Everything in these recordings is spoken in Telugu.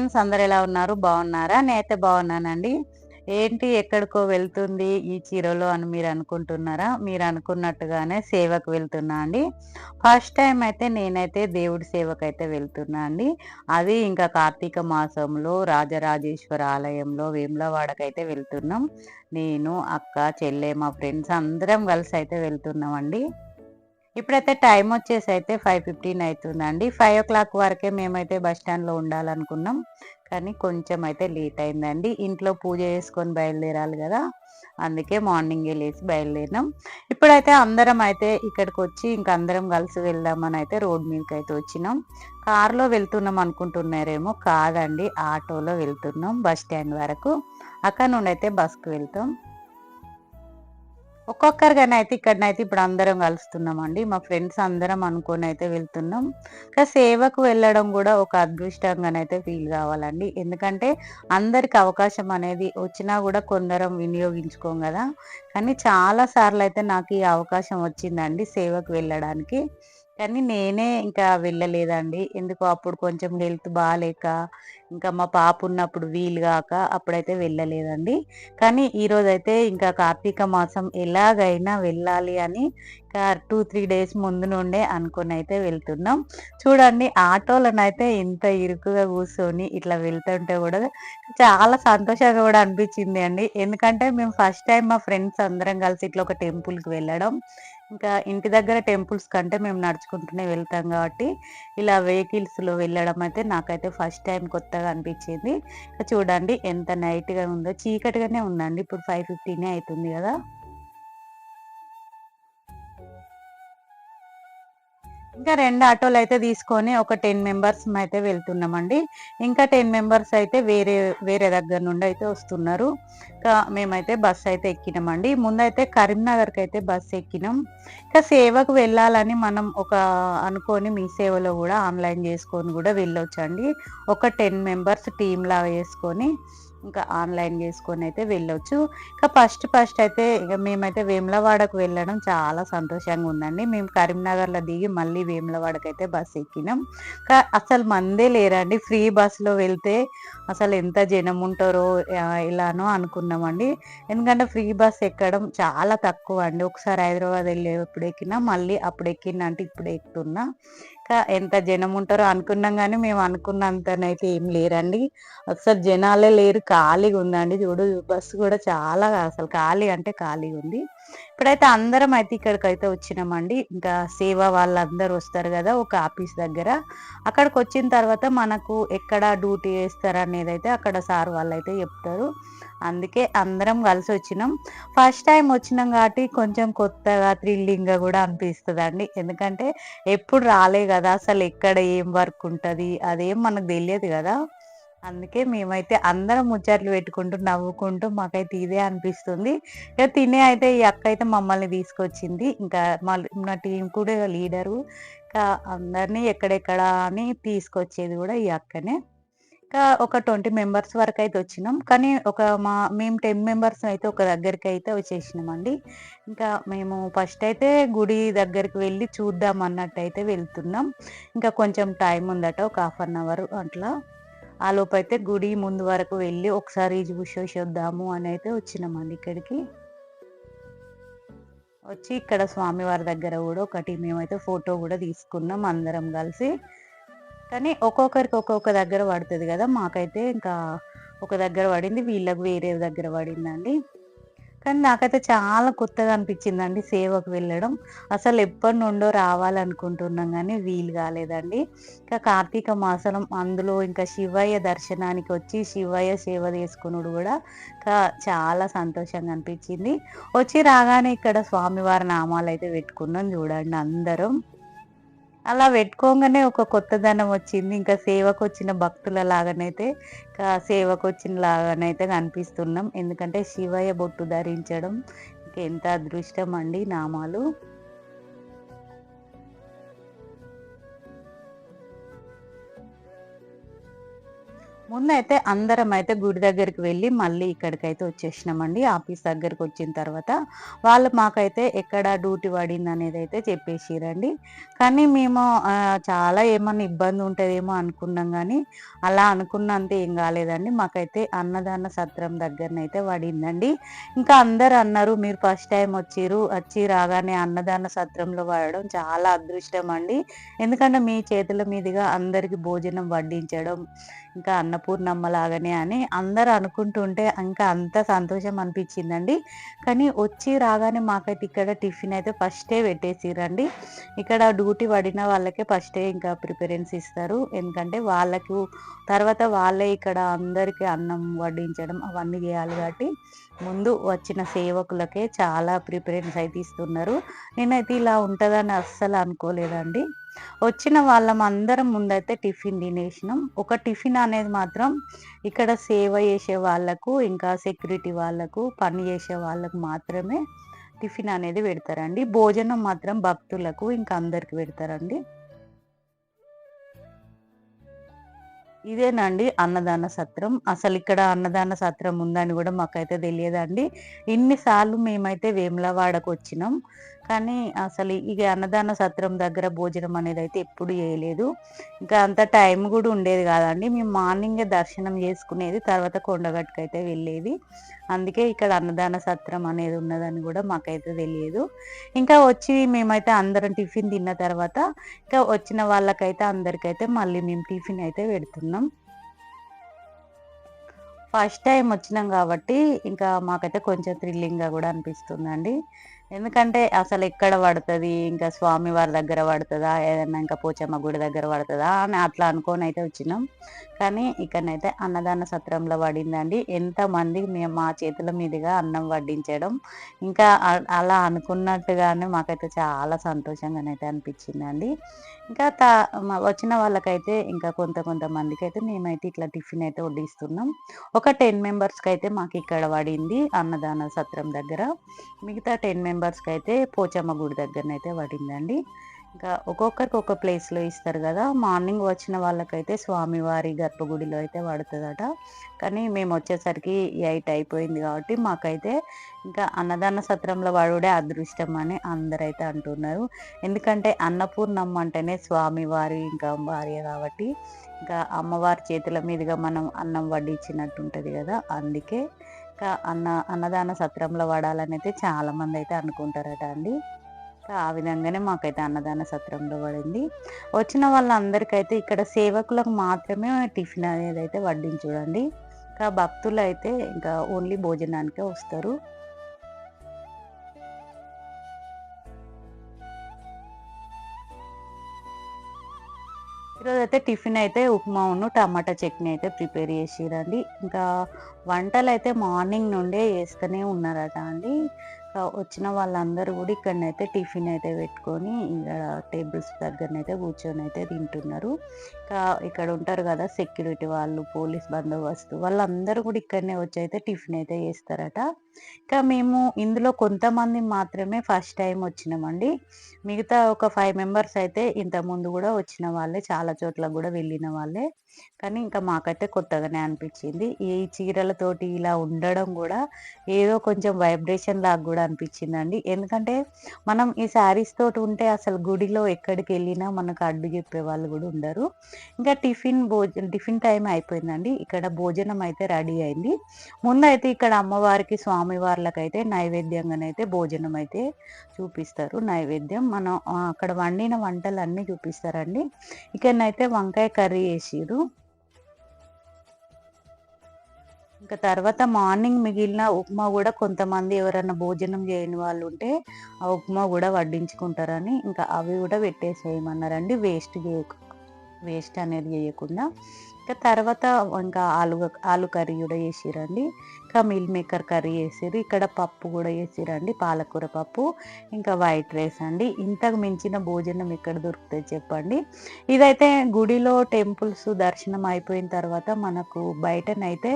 ఫ్రెండ్స్ అందరు ఎలా ఉన్నారు? బాగున్నారా? నేనైతే బాగున్నానండి. ఏంటి? ఎక్కడికో వెళ్తుంది ఈ చీరలో అని మీరు అనుకుంటున్నారా? మీరు అనుకున్నట్టుగానే సేవకు వెళ్తున్నా అండి. ఫస్ట్ టైం అయితే నేనైతే దేవుడి సేవకు అయితే వెళ్తున్నా అండి. అది ఇంకా కార్తీక మాసంలో రాజరాజేశ్వర ఆలయంలో వేములవాడకైతే వెళ్తున్నాం. నేను అక్క చెల్లె మా ఫ్రెండ్స్ అందరం కలిసి అయితే వెళ్తున్నాం అండి ఇప్పుడైతే టైం వచ్చేసి అయితే ఫైవ్ ఫిఫ్టీన్ అవుతుందండి ఫైవ్ ఓ క్లాక్ వరకే మేమైతే బస్ స్టాండ్లో ఉండాలనుకున్నాం. కానీ కొంచెం అయితే లేట్ అయిందండి. ఇంట్లో పూజ చేసుకొని బయలుదేరాలి కదా. అందుకే మార్నింగే లేచి బయలుదేరినాం. ఇప్పుడైతే అందరం అయితే ఇక్కడికి వచ్చి ఇంకా అందరం కలిసి వెళ్దామని అయితే రోడ్ మీదకి అయితే వచ్చినాం. కార్లో వెళ్తున్నాం అనుకుంటున్నారేమో కాదండి. ఆటోలో వెళ్తున్నాం బస్ స్టాండ్ వరకు. అక్కడ నుండి అయితే బస్కి వెళ్తాం. ఒక్కొక్కరిగానే అయితే ఇక్కడనైతే ఇప్పుడు అందరం కలుస్తున్నామండి. మా ఫ్రెండ్స్ అందరం అనుకొని అయితే వెళ్తున్నాం. ఇంకా సేవకు వెళ్ళడం కూడా ఒక అదృష్టంగానైతే ఫీల్ కావాలండి. ఎందుకంటే అందరికి అవకాశం అనేది వచ్చినా కూడా కొందరం వినియోగించుకోం కదా. కానీ చాలా సార్లు అయితే నాకు ఈ అవకాశం వచ్చిందండి సేవకు వెళ్ళడానికి. కానీ నేనే ఇంకా వెళ్ళలేదండి. ఎందుకు అప్పుడు కొంచెం హెల్త్ బాగాలేక ఇంకా మా పాప ఉన్నప్పుడు వీలు కాక అప్పుడైతే వెళ్ళలేదండి. కానీ ఈరోజైతే ఇంకా కార్తీక మాసం ఎలాగైనా వెళ్ళాలి అని ఇంకా టూ త్రీ డేస్ ముందు నుండే అనుకుని అయితే వెళ్తున్నాం. చూడండి ఆటోలనైతే ఇంత ఇరుకుగా కూర్చొని ఇట్లా వెళ్తుంటే కూడా చాలా సంతోషంగా కూడా అనిపించింది అండి. ఎందుకంటే మేము ఫస్ట్ టైం మా ఫ్రెండ్స్ అందరం కలిసి ఇట్లా ఒక టెంపుల్కి వెళ్ళడం ఇంకా ఇంటి దగ్గర టెంపుల్స్ కంటే మేము నడుచుకుంటూనే వెళ్తాం కాబట్టి ఇలా వెహికల్స్లో వెళ్ళడం అయితే నాకైతే ఫస్ట్ టైం కొత్తగా అనిపించింది. చూడండి ఎంత నైట్గా ఉందో చీకటిగానే ఉందండి. ఇప్పుడు ఫైవ్ ఫిఫ్టీనే అవుతుంది కదా. ఇంకా రెండు ఆటోలు అయితే తీసుకొని ఒక టెన్ మెంబర్స్ అయితే వెళ్తున్నామండి. ఇంకా టెన్ మెంబర్స్ అయితే వేరే వేరే దగ్గర నుండి అయితే వస్తున్నారు. ఇంకా మేమైతే బస్సు అయితే ఎక్కినామండి. ముందైతే కరీంనగర్కి అయితే బస్సు ఎక్కినాం. ఇంకా సేవకు వెళ్ళాలని మనం ఒక అనుకొని మీ సేవలో కూడా ఆన్లైన్ చేసుకొని కూడా వెళ్ళొచ్చండి. ఒక టెన్ మెంబర్స్ టీంలా వేసుకొని ఇంకా ఆన్లైన్ చేసుకొని అయితే వెళ్ళొచ్చు. ఇంకా ఫస్ట్ ఫస్ట్ అయితే ఇక మేమైతే వేములవాడకు వెళ్ళడం చాలా సంతోషంగా ఉందండి. మేము కరీంనగర్లో దిగి మళ్ళీ వేములవాడకు అయితే బస్ ఎక్కినాం. అసలు మందే లేరండి. ఫ్రీ బస్సులో వెళ్తే అసలు ఎంత జనం ఉంటారో ఇలానో అనుకున్నామండి. ఎందుకంటే ఫ్రీ బస్ ఎక్కడం చాలా తక్కువ అండి. ఒకసారి హైదరాబాద్ వెళ్ళేప్పుడు ఎక్కినా మళ్ళీ అప్పుడు ఎక్కినా అంటే ఇప్పుడు ఎక్కుతున్నా. ఎంత జనం ఉంటారో అనుకున్నాం కానీ మేము అనుకున్నంతనైతే ఏం లేరండి. అసలు జనాలే లేరు ఖాళీగా ఉందండి. చూడు బస్సు కూడా చాలా అసలు ఖాళీ అంటే ఖాళీగా ఉంది. ఇప్పుడైతే అందరం అయితే ఇక్కడికి అయితే వచ్చినామండి. ఇంకా సేవ వాళ్ళందరూ వస్తారు కదా ఒక ఆఫీస్ దగ్గర. అక్కడికి వచ్చిన తర్వాత మనకు ఎక్కడ డ్యూటీ వేస్తారు అనేది అయితే అక్కడ సార్ వాళ్ళు అయితే చెప్తారు. అందుకే అందరం కలిసి వచ్చినాం ఫస్ట్ టైం వచ్చినాం కాబట్టి కొంచెం కొత్తగా థ్రిల్లింగ్గా కూడా అనిపిస్తుంది అండి ఎందుకంటే ఎప్పుడు రాలే కదా అసలు ఎక్కడ ఏం వర్క్ ఉంటుంది అదేం మనకు తెలియదు కదా. అందుకే మేమైతే అందరం ముచ్చట్లు పెట్టుకుంటూ నవ్వుకుంటూ మాకైతే ఇదే అనిపిస్తుంది. ఇక తినే అయితే ఈ అక్క అయితే మమ్మల్ని తీసుకొచ్చింది. ఇంకా మా టీం కూడా లీడరు ఇంకా అందరినీ ఎక్కడెక్కడ అని తీసుకొచ్చేది కూడా ఈ అక్కనే. ఇంకా ఒక ట్వంటీ మెంబర్స్ వరకు అయితే వచ్చినాం. కానీ ఒక మా మేము టెన్ మెంబర్స్ అయితే ఒక దగ్గరికి అయితే వచ్చేసినామండి. ఇంకా మేము ఫస్ట్ అయితే గుడి దగ్గరికి వెళ్ళి చూద్దాం అన్నట్టు అయితే వెళ్తున్నాం. ఇంకా కొంచెం టైం ఉందట ఒక హాఫ్ అన్ అవర్ అట్లా. ఆ లోపు అయితే గుడి ముందు వరకు వెళ్ళి ఒకసారి చూసేసి వద్దాము అని అయితే వచ్చినామండి ఇక్కడికి. వచ్చి ఇక్కడ స్వామివారి దగ్గర కూడా ఒకటి మేమైతే ఫోటో కూడా తీసుకున్నాం అందరం కలిసి. కానీ ఒక్కొక్కరికి ఒక్కొక్క దగ్గర పడుతుంది కదా. మాకైతే ఇంకా ఒక దగ్గర పడింది వీళ్ళకి వేరే దగ్గర పడిందండి. కానీ నాకైతే చాలా కొత్తగా అనిపించిందండి సేవకు వెళ్ళడం. అసలు ఎప్పటి నుండో రావాలనుకుంటున్నాం కానీ వీలు కాలేదండి. ఇంకా కార్తీక మాసం అందులో ఇంకా శివయ్య దర్శనానికి వచ్చి శివయ్య సేవ చేసుకున్నాడు కూడా ఇంకా చాలా సంతోషంగా అనిపించింది. వచ్చి రాగానే ఇక్కడ స్వామివారి నామాలు అయితే పెట్టుకున్నాం చూడండి అందరం. అలా పెట్టుకోగానే ఒక కొత్తదనం వచ్చింది. ఇంకా సేవకు వచ్చిన భక్తుల లాగానైతే ఇంకా సేవకు వచ్చిన లాగానైతే కనిపిస్తున్నాం. ఎందుకంటే శివయ్య బొట్టు ధరించడం ఎంత అదృష్టం అండి నామాలు. ముందైతే అందరం అయితే గుడి దగ్గరికి వెళ్ళి మళ్ళీ ఇక్కడికైతే వచ్చేసినామండి. ఆఫీస్ దగ్గరికి వచ్చిన తర్వాత వాళ్ళు మాకైతే ఎక్కడ డ్యూటీ పడింది అనేది అయితే చెప్పేసిరండి. కానీ మేము చాలా ఏమన్నా ఇబ్బంది ఉంటుందేమో అనుకున్నాం కానీ అలా అనుకున్నంత ఏం కాలేదండి. మాకైతే అన్నదాన సత్రం దగ్గరనైతే పడిందండి. ఇంకా అందరు అన్నారు మీరు ఫస్ట్ టైం వచ్చిరు వచ్చి రాగానే అన్నదాన సత్రంలో పడడం చాలా అదృష్టం అండి. ఎందుకంటే మీ చేతుల మీదుగా అందరికి భోజనం వడ్డించడం ఇంకా అన్నపూర్ణమ్మ లాగానే అని అందరు అనుకుంటుంటే ఇంకా అంత సంతోషం అనిపించిందండి. కానీ వచ్చి రాగానే మాకైతే ఇక్కడ టిఫిన్ అయితే ఫస్టే పెట్టేసిరండి ఇక్కడ డ్యూటీ పడిన వాళ్ళకే ఫస్టే ఇంకా ప్రిఫరెన్స్ ఇస్తారు. ఎందుకంటే వాళ్ళకు తర్వాత వాళ్ళే ఇక్కడ అందరికీ అన్నం వడ్డించడం అవన్నీ చేయాలి కాబట్టి ముందు వచ్చిన సేవకులకే చాలా ప్రిఫరెన్స్ అయితే ఇస్తున్నారు. నేనైతే ఇలా ఉంటుందని అస్సలు అనుకోలేదండి. వచ్చిన వాళ్ళం అందరం ముందైతే టిఫిన్ తినేసినాం. ఒక టిఫిన్ అనేది మాత్రం ఇక్కడ సేవ చేసే వాళ్ళకు ఇంకా సెక్యూరిటీ వాళ్ళకు పని చేసే వాళ్ళకు మాత్రమే టిఫిన్ అనేది పెడతారండి. భోజనం మాత్రం భక్తులకు ఇంకా అందరికి పెడతారండి. ఇదేనండి అన్నదాన సత్రం. అసలు ఇక్కడ అన్నదాన సత్రం ఉందని కూడా మాకైతే తెలియదండి. ఇన్నిసార్లు మేమైతే వేములవాడకు వచ్చినాం. కానీ అసలు ఇక అన్నదాన సత్రం దగ్గర భోజనం అనేది అయితే ఎప్పుడు చేయలేదు. ఇంకా అంత టైం కూడా ఉండేది కాదండి. మేము మార్నింగే దర్శనం చేసుకునేది తర్వాత కొండగట్టుకు అయితే వెళ్ళేది. అందుకే ఇక్కడ అన్నదాన సత్రం అనేది ఉన్నదని కూడా మాకైతే తెలియదు. ఇంకా వచ్చి మేమైతే అందరం టిఫిన్ తిన్న తర్వాత ఇంకా వచ్చిన వాళ్ళకైతే అందరికైతే మళ్ళీ మేము టిఫిన్ అయితే పెడుతున్నాం. ఫస్ట్ టైం వచ్చినాం కాబట్టి ఇంకా మాకైతే కొంచెం థ్రిల్లింగ్గా కూడా అనిపిస్తుందండి. ఎందుకంటే అసలు ఎక్కడ పడుతుంది? ఇంకా స్వామి వారి దగ్గర పడుతుందా? ఏదన్నా ఇంకా పోచమ్మ గుడి దగ్గర పడుతుందా? అని అట్లా అనుకొని అయితే వచ్చినాం. కానీ ఇక్కడనైతే అన్నదాన సత్రంలో పడిందండి. ఎంతమంది మేము మా చేతుల మీదుగా అన్నం వడ్డించడం. ఇంకా అలా అనుకున్నట్టుగానే మాకైతే చాలా సంతోషంగానైతే అనిపించిందండి. ఇంకా తా వచ్చిన వాళ్ళకైతే ఇంకా కొంత కొంతమందికి అయితే మేమైతే ఇట్లా టిఫిన్ అయితే వడ్డిస్తున్నాం. ఒక టెన్ మెంబర్స్కి అయితే మాకు ఇక్కడ పడింది అన్నదాన సత్రం దగ్గర. మిగతా టెన్ మెంబర్స్కి అయితే పోచమ్మ గుడి దగ్గరనైతే పడిందండి. ఇంకా ఒక్కొక్కరికి ఒక ప్లేస్లో ఇస్తారు కదా మార్నింగ్ వచ్చిన వాళ్ళకైతే స్వామివారి గర్భగుడిలో అయితే పడుతుందట. కానీ మేము వచ్చేసరికి ఎయిట్ అయిపోయింది కాబట్టి మాకైతే ఇంకా అన్నదాన సత్రంలో వాడుడే అదృష్టం అని అందరైతే అంటున్నారు. ఎందుకంటే అన్నపూర్ణమ్మ అంటేనే స్వామివారి ఇంకా భార్య కాబట్టి ఇంకా అమ్మవారి చేతుల మీదుగా మనం అన్నం వడ్డించినట్టు ఉంటుంది కదా అందుకే అన్న అన్నదాన సత్రంలో వాడాలని అయితే చాలామంది అయితే అనుకుంటారట అండి. ఆ విధంగానే మాకైతే అన్నదాన సత్రంలో పడింది. వచ్చిన వాళ్ళందరికైతే ఇక్కడ సేవకులకు మాత్రమే టిఫిన్ అనేది అయితే వడ్డించూడండి. ఇంకా భక్తులు అయితే ఇంకా ఓన్లీ భోజనానికే వస్తారు. ఈరోజు అయితే టిఫిన్ అయితే ఉప్మాను టమాటా చట్నీ అయితే ప్రిపేర్ చేసిరండి. ఇంకా వంటలు అయితే మార్నింగ్ నుండే వేస్తూనే ఉన్నారట అండి. వచ్చిన వాళ్ళందరూ కూడా ఇక్కడనైతే టిఫిన్ అయితే పెట్టుకొని ఇక్కడ టేబుల్స్ దగ్గరనైతే కూర్చొని అయితే తింటున్నారు. ఇంకా ఇక్కడ ఉంటారు కదా సెక్యూరిటీ వాళ్ళు పోలీస్ బందోబస్తు వాళ్ళందరూ కూడా ఇక్కడనే వచ్చి అయితే టిఫిన్ అయితే చేస్తారట. ఇంకా మేము ఇందులో కొంతమంది మాత్రమే ఫస్ట్ టైం వచ్చినామండి. మిగతా ఒక ఫైవ్ మెంబర్స్ అయితే ఇంతకుముందు కూడా వచ్చిన వాళ్ళే చాలా చోట్ల కూడా వెళ్ళిన వాళ్ళే. కానీ ఇంకా మాకైతే కొత్తగానే అనిపించింది. ఈ చీరలతోటి ఇలా ఉండడం కూడా ఏదో కొంచెం వైబ్రేషన్ లాగా కూడా అనిపించిందండి. ఎందుకంటే మనం ఈ శారీస్ తోటి ఉంటే అసలు గుడిలో ఎక్కడికి వెళ్ళినా మనకు అడ్డు చెప్పే వాళ్ళు కూడా ఉండరు. ఇంకా టిఫిన్ భోజనం టిఫిన్ టైం అయిపోయిందండి. ఇక్కడ భోజనం అయితే రెడీ అయింది. ముందైతే ఇక్కడ అమ్మవారికి స్వామివార్లకైతే నైవేద్యంగానైతే భోజనం అయితే చూపిస్తారు. నైవేద్యం మనం అక్కడ వండిన వంటలు అన్నీ చూపిస్తారండి. ఇక్కడనైతే వంకాయ కర్రీ వేసిరు ఇంకా తర్వాత మార్నింగ్ మిగిలిన ఉప్మా కూడా కొంతమంది ఎవరైనా భోజనం చేయని వాళ్ళు ఉంటే ఆ ఉప్మా కూడా వడ్డించుకుంటారని ఇంకా అవి కూడా పెట్టేసేయమన్నారండి. వేస్ట్ చేయకు వేస్ట్ అనేది చేయకుండా. ఇంకా తర్వాత ఇంకా ఆలు ఆలు కర్రీ కూడా చేసిరండి. ఇంకా మిల్ మేకర్ కర్రీ చేసిరు ఇక్కడ పప్పు కూడా చేసిరండి పాలకూర పప్పు ఇంకా వైట్ రైస్ అండి. ఇంతకు మించిన భోజనం ఎక్కడ దొరుకుతుంది చెప్పండి. ఇదైతే గుడిలో టెంపుల్స్ దర్శనం అయిపోయిన తర్వాత మనకు బయటనైతే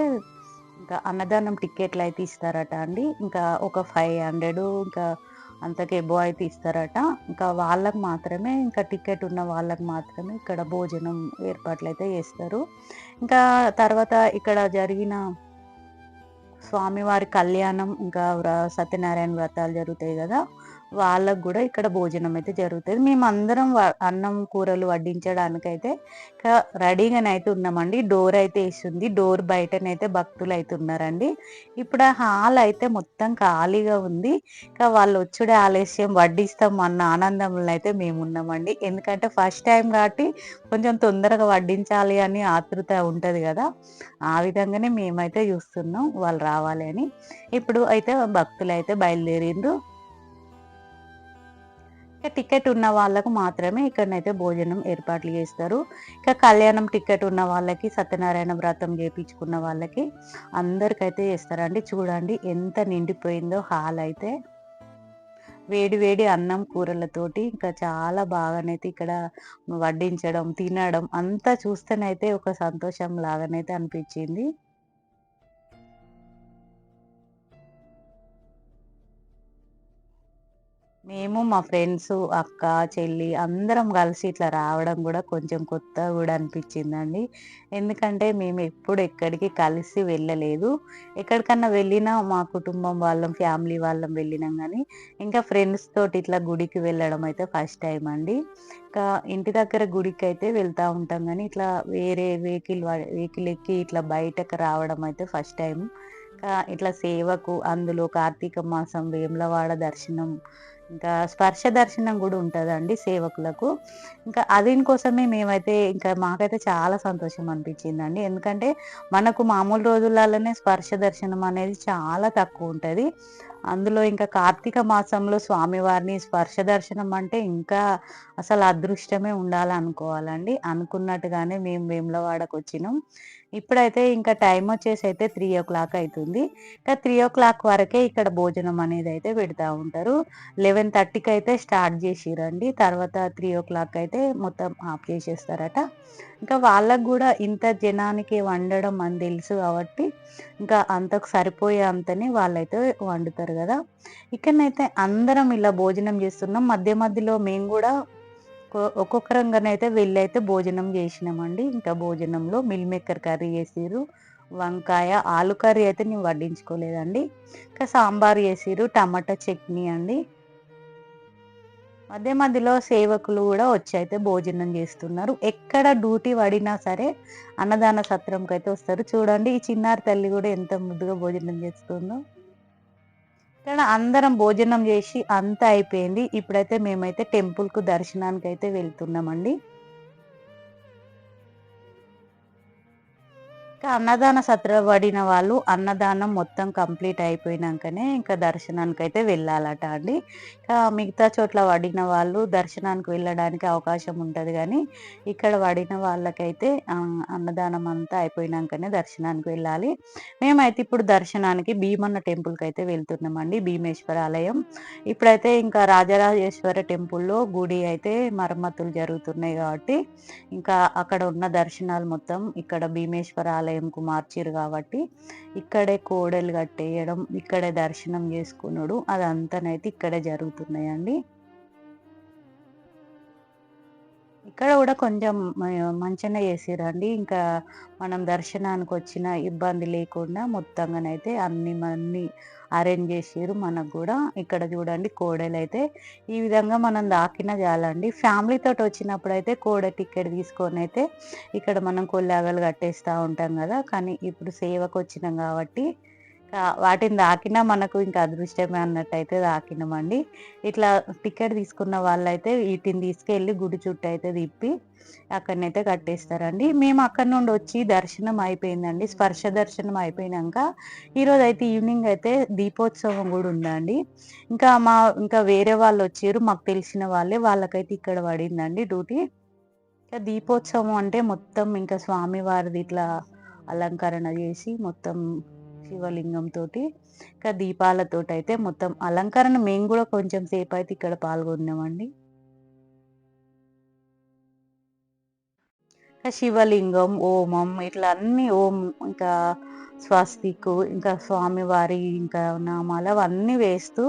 ఇంకా అన్నదానం టికెట్లు అయితే ఇస్తారట అండి. ఇంకా ఒక ఫైవ్ హండ్రెడ్ ఇంకా అంతకే ఎబో అయితే ఇస్తారట ఇంకా వాళ్ళకు మాత్రమే ఇంకా టికెట్ ఉన్న వాళ్ళకు మాత్రమే ఇక్కడ భోజనం ఏర్పాట్లు అయితే చేస్తారు. ఇంకా తర్వాత ఇక్కడ జరిగిన స్వామివారి కళ్యాణం ఇంకా సత్యనారాయణ వ్రతాలు జరుగుతాయి కదా. వాళ్ళకు కూడా ఇక్కడ భోజనం అయితే జరుగుతుంది. మేము అందరం అన్నం కూరలు వడ్డించడానికి అయితే రెడీగానైతే ఉన్నామండి. డోర్ అయితే వేసింది. డోర్ బయటనైతే భక్తులు అయితే ఉన్నారండి. ఇప్పుడు ఆ హాల్ అయితే మొత్తం ఖాళీగా ఉంది. ఇంకా వాళ్ళు వచ్చుడే ఆలస్యం వడ్డిస్తాం అన్న ఆనందంలో అయితే మేము ఉన్నామండి. ఎందుకంటే ఫస్ట్ టైం కాబట్టి కొంచెం తొందరగా వడ్డించాలి అని ఆతృత ఉంటుంది కదా. ఆ విధంగానే మేమైతే చూస్తున్నాం. వాళ్ళు రావాలి అని. ఇప్పుడు అయితే భక్తులు అయితే బయలుదేరిండ్రు. టికెట్ ఉన్న వాళ్ళకు మాత్రమే ఇక్కడనైతే భోజనం ఏర్పాట్లు చేస్తారు. ఇక కళ్యాణం టికెట్ ఉన్న వాళ్ళకి సత్యనారాయణ వ్రతం చేపించుకున్న వాళ్ళకి అందరికైతే చేస్తారండి. చూడండి ఎంత నిండిపోయిందో హాల్ అయితే. వేడి వేడి అన్నం కూరలతోటి ఇంకా చాలా బాగానైతే ఇక్కడ వడ్డించడం తినడం అంతా చూస్తేనైతే ఒక సంతోషం లాగానైతే అనిపించింది. మేము మా ఫ్రెండ్స్ అక్క చెల్లి అందరం కలిసి ఇట్లా రావడం కూడా కొంచెం కొత్త కూడా అనిపించిందండి. ఎందుకంటే మేము ఎప్పుడు ఎక్కడికి కలిసి వెళ్ళలేదు. ఎక్కడికన్నా వెళ్ళినా మా కుటుంబం వాళ్ళం ఫ్యామిలీ వాళ్ళం వెళ్ళినాం కానీ ఇంకా ఫ్రెండ్స్ తోటి ఇట్లా గుడికి వెళ్ళడం అయితే ఫస్ట్ టైం అండి. ఇంకా ఇంటి దగ్గర గుడికి అయితే వెళ్తూ ఉంటాం కానీ ఇట్లా వేరే వెహికల్ వెహికల్ ఎక్కి ఇట్లా బయటకు రావడం అయితే ఫస్ట్ టైం. ఇట్లా సేవకు అందులో కార్తీక మాసం వేములవాడ దర్శనం ఇంకా స్పర్శ దర్శనం కూడా ఉంటుందండి సేవకులకు. ఇంకా దీనికోసమే మేమైతే ఇంకా మాకైతే చాలా సంతోషం అనిపించిందండి. ఎందుకంటే మనకు మామూలు రోజులలోనే స్పర్శ దర్శనం అనేది చాలా తక్కువ ఉంటుంది. అందులో ఇంకా కార్తీక మాసంలో స్వామివారిని స్పర్శ దర్శనం అంటే ఇంకా అసలు అదృష్టమే ఉండాలనుకోవాలండి. అనుకున్నట్టుగానే మేము వేములవాడకు వచ్చినాం. ఇప్పుడైతే ఇంకా టైం వచ్చేసి అయితే త్రీ ఓ క్లాక్ అవుతుంది ఇంకా త్రీ ఓ క్లాక్ వరకే ఇక్కడ భోజనం అనేది అయితే పెడతా ఉంటారు. లెవెన్ థర్టీకి అయితే స్టార్ట్ చేసిరండి. తర్వాత త్రీ ఓ క్లాక్ అయితే మొత్తం ఆఫ్ చేసేస్తారట. ఇంకా వాళ్ళకు కూడా ఇంత జనానికి వండడం అని తెలుసు కాబట్టి ఇంకా అంతకు సరిపోయే అంతని వాళ్ళైతే వండుతారు కదా. ఇక్కడనైతే అందరం ఇలా భోజనం చేస్తున్నాం. మధ్య మధ్యలో మేము కూడా ఒక్కొక్క రంగనైతే అయితే భోజనం చేసినామండి. ఇంకా భోజనంలో మిల్ మేకర్ కర్రీ చేసిరు వంకాయ ఆలు కర్రీ అయితే నేను వడ్డించుకోలేదండి. ఇంకా సాంబార్ చేసిరు టమాటా చట్నీ అండి. మధ్య మధ్యలో సేవకులు కూడా వచ్చి అయితే భోజనం చేస్తున్నారు. ఎక్కడ డ్యూటీ పడినా సరే అన్నదాన సత్రంకి అయితే వస్తారు. చూడండి ఈ చిన్నారి తల్లి కూడా ఎంత ముద్దుగా భోజనం చేస్తుందో. ఇక్కడ అందరం భోజనం చేసి అంతా అయిపోయింది. ఇప్పుడైతే మేమైతే టెంపుల్కు దర్శనానికి అయితే వెళ్తున్నామండి. ఇంకా అన్నదాన సత్ర పడిన వాళ్ళు అన్నదానం మొత్తం కంప్లీట్ అయిపోయినాకనే ఇంకా దర్శనానికి అయితే వెళ్ళాలట అండి. ఇంకా మిగతా చోట్ల పడిన వాళ్ళు దర్శనానికి వెళ్ళడానికి అవకాశం ఉంటుంది కానీ ఇక్కడ పడిన వాళ్ళకైతే అన్నదానం అంతా అయిపోయినాకనే దర్శనానికి వెళ్ళాలి. మేమైతే ఇప్పుడు దర్శనానికి భీమన్న టెంపుల్కి అయితే వెళ్తున్నామండి భీమేశ్వర ఆలయం. ఇప్పుడైతే ఇంకా రాజరాజేశ్వర టెంపుల్లో గుడి అయితే మరమ్మతులు జరుగుతున్నాయి కాబట్టి ఇంకా అక్కడ ఉన్న దర్శనాలు మొత్తం ఇక్కడ భీమేశ్వర ఆలయం ఆలయంకు మార్చిరు కాబట్టి ఇక్కడే కోడలు కట్టేయడం ఇక్కడే దర్శనం చేసుకున్నాడు. అదంతానైతే ఇక్కడే జరుగుతున్నాయండి. ఇక్కడ కూడా కొంచెం మంచిగా చేసిరండి ఇంకా మనం దర్శనానికి వచ్చిన ఇబ్బంది లేకుండా మొత్తంగానైతే అన్ని అన్ని అరేంజ్ చేసారు మనకు కూడా. ఇక్కడ చూడండి కోడలు అయితే ఈ విధంగా మనం దాకిన చాలండి ఫ్యామిలీతో వచ్చినప్పుడు అయితే కోడ టికెట్ తీసుకొని అయితే ఇక్కడ మనం కొల్లాగలు కట్టేస్తూ ఉంటాం కదా. కానీ ఇప్పుడు సేవకు వచ్చినాం కాబట్టి వాటిని దాకినా మనకు ఇంకా అదృష్టమే అన్నట్టు అయితే దాకినామండి ఇట్లా టికెట్ తీసుకున్న వాళ్ళైతే వీటిని తీసుకెళ్ళి గుడి చుట్టూ అయితే తిప్పి అక్కడనైతే కట్టేస్తారండి. మేము అక్కడ నుండి వచ్చి దర్శనం అయిపోయిందండి. స్పర్శ దర్శనం అయిపోయినాక ఈరోజు అయితే ఈవినింగ్ అయితే దీపోత్సవం కూడా ఉందండి. ఇంకా మా ఇంకా వేరే వాళ్ళు వచ్చారు మాకు తెలిసిన వాళ్ళే వాళ్ళకైతే ఇక్కడ పడిందండి డ్యూటీ. ఇంకా దీపోత్సవం అంటే మొత్తం ఇంకా స్వామివారిది ఇట్లా అలంకరణ చేసి మొత్తం శివలింగం తోటి ఇంకా దీపాలతో అయితే మొత్తం అలంకరణ మేము కూడా కొంచెం సేపు అయితే ఇక్కడ పాల్గొన్నామండి. శివలింగం ఓమం ఇట్లా అన్ని ఓం ఇంకా స్వస్తికు ఇంకా స్వామివారి ఇంకా నామాలు అవన్నీ వేస్తూ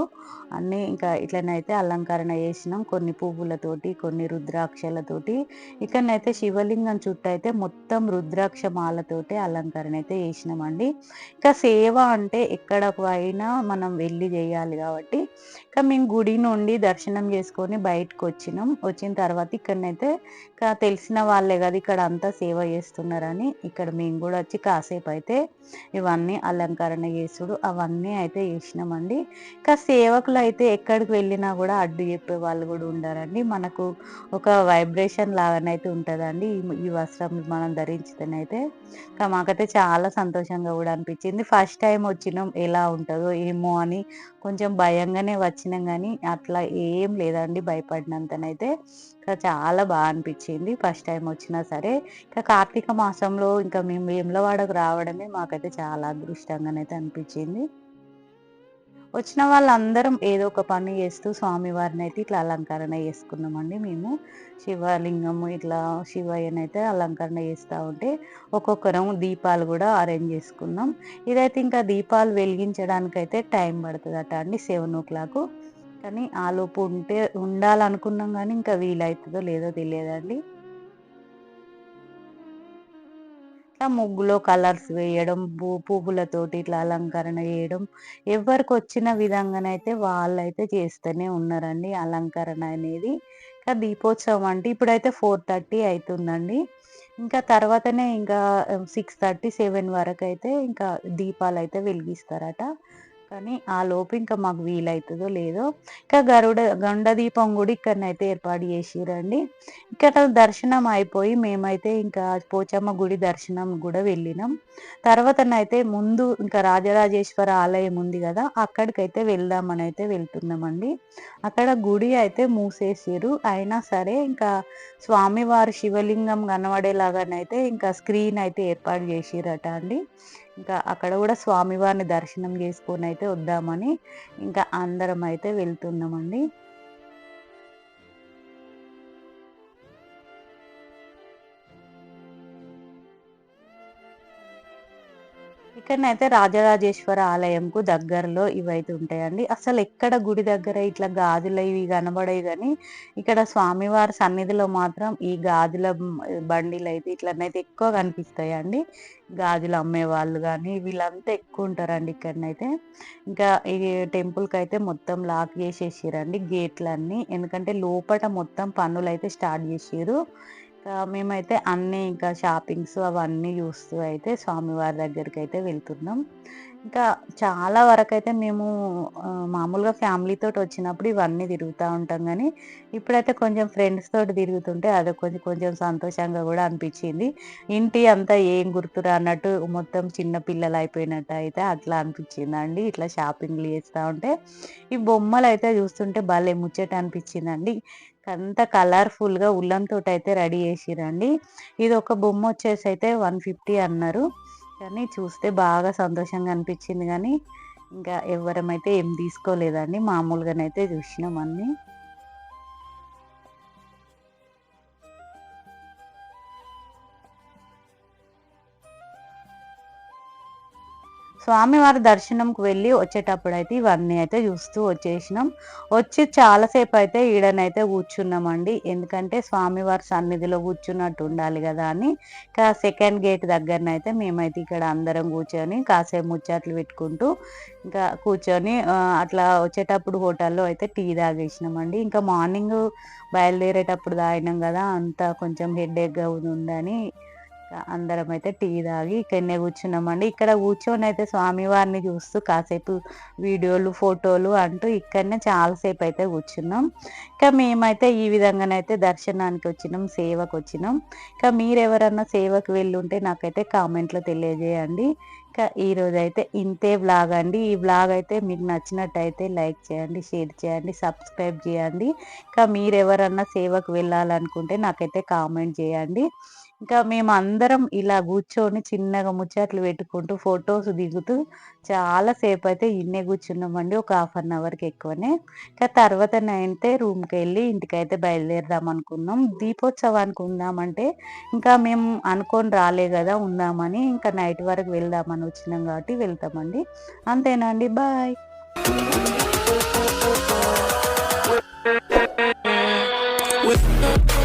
అన్నీ ఇంకా ఇట్లనైతే అలంకరణ చేసినాం. కొన్ని పువ్వులతోటి కొన్ని రుద్రాక్షలతోటి. ఇక్కడనైతే శివలింగం చుట్టూ అయితే మొత్తం రుద్రాక్ష మాలతోటి అలంకరణ అయితే చేసినామండి. ఇంకా సేవ అంటే ఎక్కడ అయినా మనం వెళ్ళి చేయాలి కాబట్టి. ఇంకా మేము గుడి నుండి దర్శనం చేసుకొని బయటకు వచ్చినాం వచ్చిన తర్వాత ఇక్కడనైతే ఇంకా తెలిసిన వాళ్ళే కదా ఇక్కడ అంతా సేవ చేస్తున్నారని. ఇక్కడ మేము కూడా వచ్చి కాసేపు అయితే ఇవన్నీ అలంకరణ చేసుడు అవన్నీ అయితే చేసినామండి. ఇంకా సేవకులు అయితే ఎక్కడికి వెళ్ళినా కూడా అడ్డు చెప్పే వాళ్ళు కూడా ఉండారండి. మనకు ఒక వైబ్రేషన్ లాగానైతే ఉంటుందండి. ఈ వస్త్రం మనం ధరించితేనైతే ఇంకా మాకైతే చాలా సంతోషంగా కూడా అనిపించింది. ఫస్ట్ టైం వచ్చినాం ఎలా ఉంటుందో ఏమో అని కొంచెం భయంగానే వచ్చినాం కానీ అట్లా ఏం లేదండి. భయపడినంతనైతే ఇంకా చాలా బాగా అనిపించింది ఫస్ట్ టైం వచ్చినా సరే. ఇంకా కార్తీక మాసంలో ఇంకా మేము వేములవాడకు రావడమే మాకైతే చాలా అదృష్టంగానైతే అనిపించింది. వచ్చిన వాళ్ళందరం ఏదో ఒక పని చేస్తూ స్వామివారిని అయితే ఇట్లా అలంకరణ చేసుకున్నామండి మేము. శివలింగము ఇట్లా శివయ్యనైతే అలంకరణ చేస్తూ ఉంటే ఒక్కొక్కరం దీపాలు కూడా అరేంజ్ చేసుకున్నాం. ఇదైతే ఇంకా దీపాలు వెలిగించడానికి అయితే టైం పడుతుందట అండి సెవెన్ ఓ క్లాక్. కానీ ఆలోపు ఉంటే ఉండాలనుకున్నాం కానీ ఇంకా వీలవుతుందో లేదో తెలియదండి. ఇట్లా ముగ్గులో కలర్స్ వేయడం పూ పువ్వులతోటి ఇట్లా అలంకరణ చేయడం. ఎవరికి వచ్చిన విధంగానైతే వాళ్ళైతే చేస్తూనే ఉన్నారండి అలంకరణ అనేది. ఇంకా దీపోత్సవం అంటే ఇప్పుడైతే ఫోర్ థర్టీ అవుతుందండి ఇంకా తర్వాతనే ఇంకా సిక్స్ థర్టీ సెవెన్ వరకు అయితే ఇంకా దీపాలు అయితే వెలిగిస్తారట. కానీ ఆ లోపు ఇంకా మాకు వీలవుతుందో లేదో ఇంకా గరుడ గండ దీపం కూడా ఇక్కడనైతే ఏర్పాటు చేసిరండి. ఇక్కడ దర్శనం అయిపోయి మేమైతే ఇంకా పోచమ్మ గుడి దర్శనం కూడా వెళ్ళినాం. తర్వాతనైతే ముందు ఇంకా రాజరాజేశ్వర ఆలయం ఉంది కదా అక్కడికైతే వెళ్దామని అయితే వెళ్తున్నామండి. అక్కడ గుడి అయితే మూసేసారు అయినా సరే ఇంకా స్వామివారి శివలింగం కనబడేలాగానైతే ఇంకా స్క్రీన్ అయితే ఏర్పాటు చేసిరట అండి. ఇంకా అక్కడ కూడా స్వామివారిని దర్శనం చేసుకొని అయితే వద్దామని ఇంకా అందరం అయితే వెళ్తున్నామండి. ఇక్కడనైతే రాజరాజేశ్వర ఆలయంకు దగ్గరలో ఇవైతే ఉంటాయండి. అసలు ఎక్కడ గుడి దగ్గర ఇట్లా గాజులు ఇవి కనబడాయి కానీ ఇక్కడ స్వామివారి సన్నిధిలో మాత్రం ఈ గాజుల బండిలు అయితే ఇట్లనైతే ఎక్కువ కనిపిస్తాయండి. గాజులు అమ్మే వాళ్ళు కానీ వీళ్ళంతా ఎక్కువ ఉంటారండి ఇక్కడనైతే. ఇంకా ఈ టెంపుల్కి అయితే మొత్తం లాక్ చేసేసారండి గేట్లన్నీ. ఎందుకంటే లోపల మొత్తం పనులు అయితే స్టార్ట్ చేసారు మేమైతే అన్నీ ఇంకా షాపింగ్స్ అవన్నీ చూస్తూ అయితే స్వామివారి దగ్గరికి అయితే వెళ్తున్నాం. ఇంకా చాలా వరకు అయితే మేము మామూలుగా ఫ్యామిలీతో వచ్చినప్పుడు ఇవన్నీ తిరుగుతూ ఉంటాం కానీ ఇప్పుడైతే కొంచెం ఫ్రెండ్స్ తోటి తిరుగుతుంటే అది కొంచెం కొంచెం సంతోషంగా కూడా అనిపించింది. ఇంటి అంతా ఏం గుర్తురా అన్నట్టు మొత్తం చిన్న పిల్లలు అయిపోయినట్టు అయితే అట్లా అనిపించిందండి. ఇట్లా షాపింగ్లు చేస్తూ ఉంటే ఈ బొమ్మలు అయితే చూస్తుంటే భలే ముచ్చట అనిపించిందండి. అంత కలర్ఫుల్గా ఉల్లంతో అయితే రెడీ చేసిరండి. ఇది ఒక బొమ్మ వచ్చేసి అయితే వన్ ఫిఫ్టీ అన్నారు. కానీ చూస్తే బాగా సంతోషంగా అనిపించింది కానీ ఇంకా ఎవరమైతే ఏం తీసుకోలేదండి మామూలుగానైతే చూసినాం అన్నీ. స్వామివారి దర్శనంకు వెళ్ళి వచ్చేటప్పుడు అయితే ఇవన్నీ అయితే చూస్తూ వచ్చేసినాం. వచ్చి చాలాసేపు అయితే ఈడనైతే కూర్చున్నామండి. ఎందుకంటే స్వామివారి సన్నిధిలో కూర్చున్నట్టు ఉండాలి కదా అని. ఇంకా సెకండ్ గేట్ దగ్గరనైతే మేమైతే ఇక్కడ అందరం కూర్చొని కాసేపు ముచ్చట్లు పెట్టుకుంటూ ఇంకా కూర్చొని అట్లా వచ్చేటప్పుడు హోటల్లో అయితే టీ తాగేసినామండి. ఇంకా మార్నింగ్ బయలుదేరేటప్పుడు తాగినాం కదా అంతా కొంచెం హెడ్ ఎగ్గా ఉందని అందరం అయితే టీ తాగి ఇక్కడనే కూర్చున్నామండి. ఇక్కడ కూర్చొని అయితే స్వామివారిని చూస్తూ కాసేపు వీడియోలు ఫోటోలు అంటూ ఇక్కడనే చాలాసేపు అయితే కూర్చున్నాం. ఇంకా మేమైతే ఈ విధంగానైతే దర్శనానికి వచ్చినాం సేవకు వచ్చినాం. ఇంకా మీరెవరన్నా సేవకు వెళ్ళి ఉంటే నాకైతే కామెంట్లో తెలియజేయండి. ఇంకా ఈరోజు అయితే ఇంతే బ్లాగ్ అండి. ఈ బ్లాగ్ అయితే మీకు నచ్చినట్టయితే లైక్ చేయండి షేర్ చేయండి సబ్స్క్రైబ్ చేయండి. ఇంకా మీరు ఎవరన్నా సేవకు వెళ్ళాలనుకుంటే నాకైతే కామెంట్ చేయండి. ఇంకా మేము అందరం ఇలా కూర్చొని చిన్నగా ముచ్చట్లు పెట్టుకుంటూ ఫొటోస్ దిగుతూ చాలా సేపు అయితే ఇన్నే కూర్చున్నామండి. ఒక హాఫ్ అన్ అవర్కి ఎక్కువనే. ఇంకా తర్వాత అయితే రూమ్కి వెళ్ళి ఇంటికైతే బయలుదేరదాం అనుకున్నాం. దీపోత్సవానికి ఉందామంటే ఇంకా మేము అనుకొని రాలే కదా ఉందామని ఇంకా నైట్ వరకు వెళ్దామని వచ్చినాం కాబట్టి వెళ్తామండి. అంతేనండి బాయ్. With